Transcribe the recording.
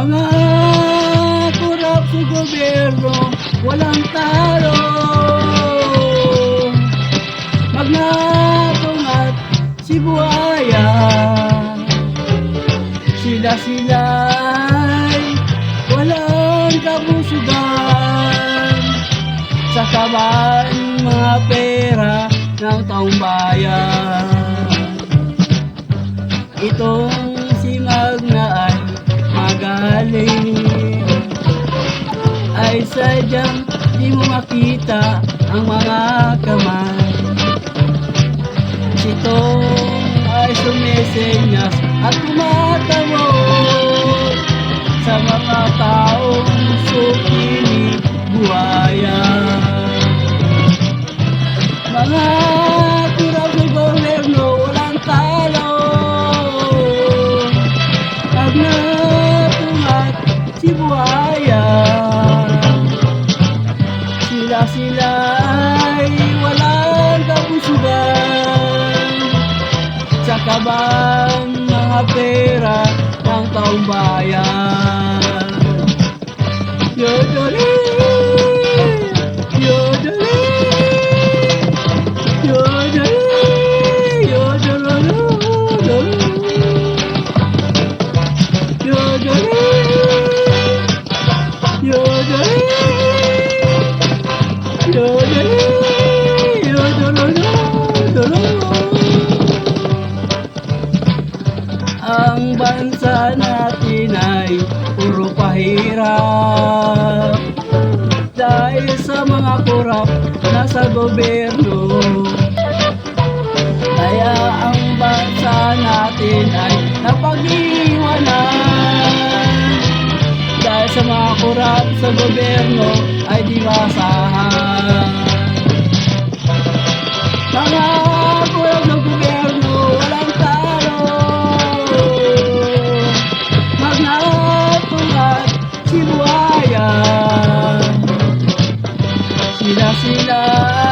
Mga kurap sa gobyerno, walang talo. Magnatong at si Buhaya, sila-sila'y walang kabusugan. Sa kaban mga pera ng taong bayan. Magaling Ay sadyang di mo makita ang mga kamay. Si Tong ay sumesenyas at tumatawag Sa mga taong sukini buhaya. Mga Sa kabang mga pera ng taong bayan? Yodoli! Yodoli! Yodoli! Yodoli! Yodoli! Yodoli mga kurap na sa gobyerno. Kaya ang bansa natin ay napag-iwanan Dahil sa mga kurap sa gobyerno ay di masahan sila sila